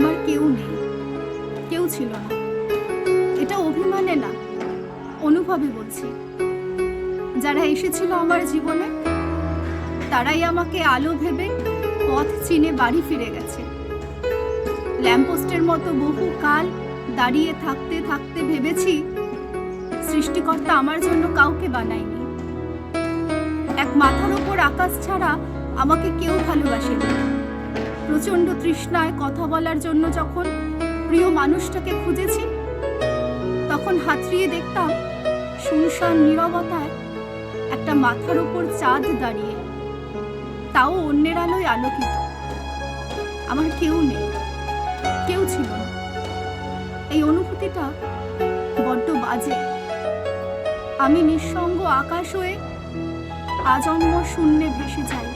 আমার কেউ নেই। কেউ ছিল না। এটা অভিমানে না, অনুভবে বলছি। যারা এসেছিল আমার জীবনে, তারাই আমাকে আলো ভেবে পথ চিনে বাড়ি ফিরে গেছে। ল্যাম্পপোস্টের মতো বহু কাল দাঁড়িয়ে থাকতে থাকতে ভেবেছি, সৃষ্টিকর্তা আমার জন্য কাউকে বানায়নি। এক মাথার ওপর আকাশ ছাড়া আমাকে কেউ ভালোবাসেনি। প্রচণ্ড তৃষ্ণায় কথা বলার জন্য যখন প্রিয় মানুষটাকে খুঁজেছি, তখন হাতড়িয়ে দেখতাম শুনশান নীরবতায় একটা মাথার ওপর চাঁদ দাঁড়িয়ে। তাও অন্যের আলোয় আলোকিত। আমার কেউ নেই, কেউ ছিল না। এই অনুভূতিটা বড্ড বাজে। আমি নিঃসঙ্গ আকাশ হয়ে আজন্ম শূন্যে ভেসে যাই।